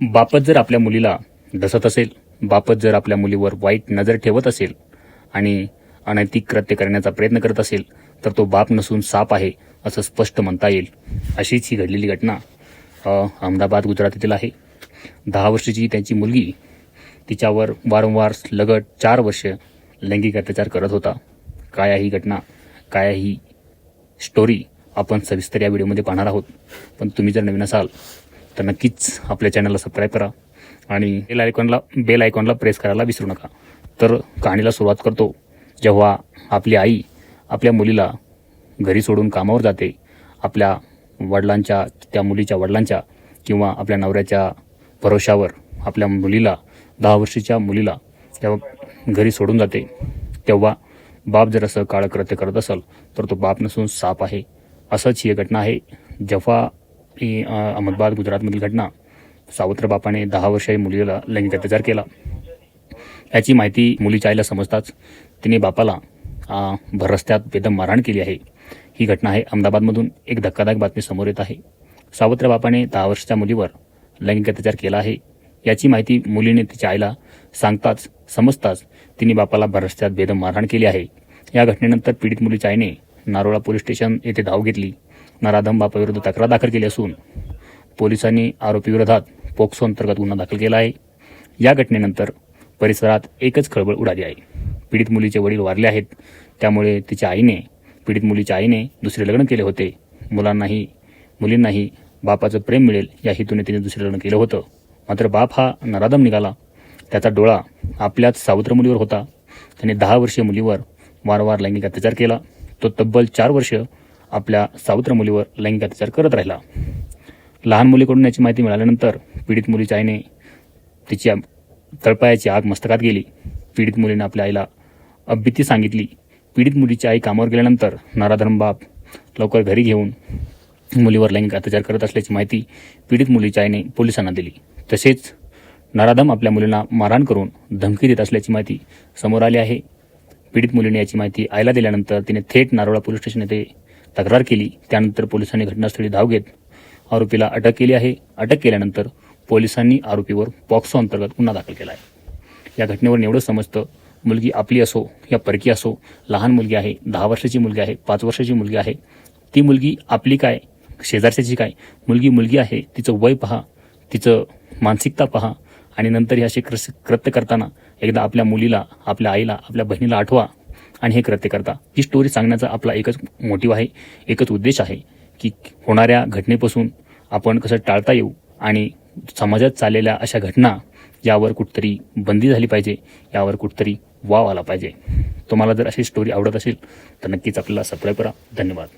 बापच जर आपल्या मुलीला डसत असेल बापच जर आपल्या मुलीवर वाईट नजर ठेवत असेल आणि अनैतिक कृत्य करण्याचा प्रयत्न करत असेल तर तो बाप नसून साप आहे असं स्पष्ट म्हणता येईल. अशीच ही घडलेली घटना अहमदाबाद अहमदाबाद गुजरातेतील आहे. दहा वर्षाची त्यांची मुलगी तिच्यावर वारंवार लगट चार वर्ष लैंगिक अत्याचार करत होता. काय ही घटना? काय ही स्टोरी आपण सविस्तर या व्हिडिओमध्ये पाहणार आहोत. पण तुम्ही जर नवीन असाल तर नक्कीच आपल्या चॅनलला सबस्क्राईब करा आणि बेल आयकॉनला बेल आयकॉनला प्रेस करायला विसरू नका. तर कहाणीला सुरुवात करतो. जेव्हा आपली आई आपल्या मुलीला घरी सोडून कामावर जाते आपल्या वडिलांच्या त्या मुलीच्या वडिलांच्या किंवा आपल्या नवऱ्याच्या भरोशावर आपल्या मुलीला दहा वर्षीच्या मुलीला जेव्हा घरी सोडून जाते तेव्हा बाप जर असं काळकृत्य करत असेल तर तो बाप नसून साप आहे. असंच ही घटना आहे. जेव्हा ही अहमदाबाद गुजरातमधील घटना सावत्र बापाने दहा वर्षाही मुलीला लैंगिक अत्याचार केला. याची माहिती मुलीच्या आईला समजताच तिने बापाला भररस्त्यात भर रस्त्यात बेदम मारहाण केली आहे. ही घटना आहे अहमदाबादमधून एक धक्कादायक बातमी समोर येत आहे. सावत्र बापाने दहा वर्षाच्या मुलीवर लैंगिक अत्याचार केला आहे. याची माहिती मुलीने तिच्या आईला सांगताच समजताच तिने बापाला भर रस्त्यात बेदम मारहाण केली आहे. या घटनेनंतर पीडित मुलीच्या आईने नारोळा पोलीस स्टेशन येथे धाव घेतली. नराधम बापाविरुद्ध तक्रार दाखल केली असून पोलिसांनी आरोपीविरोधात पोक्सो अंतर्गत गुन्हा दाखल केला आहे. या घटनेनंतर परिसरात एकच खळबळ उडाली आहे. पीडित मुलीचे वडील वारले आहेत. त्यामुळे तिच्या आईने पीडित मुलीच्या आईने दुसरे लग्न केले होते. मुलांनाही मुलींनाही बापाचं प्रेम मिळेल या हेतूने तिने दुसरे लग्न केलं होतं. मात्र बाप हा नराधम निघाला. त्याचा डोळा आपल्याच सावत्र मुलीवर होता. त्याने दहा वर्षीय मुलीवर वारंवार लैंगिक अत्याचार केला. तो तब्बल चार वर्ष आपल्या सावत्र मुलीवर लैंगिक अत्याचार करत राहिला. लहान मुलीकडून याची माहिती मिळाल्यानंतर पीडित मुलीच्या आईने तिच्या तळपायाची आग मस्तकात गेली. पीडित मुलीने आपल्या आईला अभीती सांगितली. पीडित मुलीची आई कामावर गेल्यानंतर नाराधर्म बाप लवकर घरी घेऊन मुलीवर लैंगिक अत्याचार करत असल्याची माहिती पीडित मुलीच्या आईने पोलिसांना दिली. तसेच नराधम आपल्या मुलींना मारहाण करून धमकी देत असल्याची माहिती समोर आली आहे. पीडित मुलीने याची माहिती आईला दिल्यानंतर तिने थेट नारोळा पोलीस स्टेशन येथे तक्रार केली. त्यानंतर पोलिसांनी घटनास्थळी धाव घेत आरोपीला अटक केली आहे. अटक केल्यानंतर पोलिसांनी आरोपीवर पॉक्सो अंतर्गत गुन्हा दाखल केला आहे. या घटनेवर एवढं समजतं मुलगी आपली असो या परकी असो लहान मुलगी आहे दहा वर्षाची मुलगी आहे पाच वर्षाची मुलगी आहे ती मुलगी आपली काय शेजारच्याची काय मुलगी मुलगी आहे तिचं वय पहा तिचं मानसिकता पहा आणि नंतर हे असे कृस- कृत्य करताना एकदा आपल्या मुलीला आपल्या आईला आपल्या बहिणीला आठवा आणि हे कृत्य करता. ही स्टोरी सांगण्याचा आपला एकच मोटिव्ह आहे एकच उद्देश आहे की होणाऱ्या घटनेपासून आपण कसं टाळता येऊ आणि समाजात चाललेल्या अशा घटना यावर कुठतरी बंदी झाली पाहिजे यावर कुठतरी वाव आला पाहिजे. तुम्हाला जर अशी स्टोरी आवडत असेल तर नक्कीच आपल्याला सबस्क्राईब करा. धन्यवाद.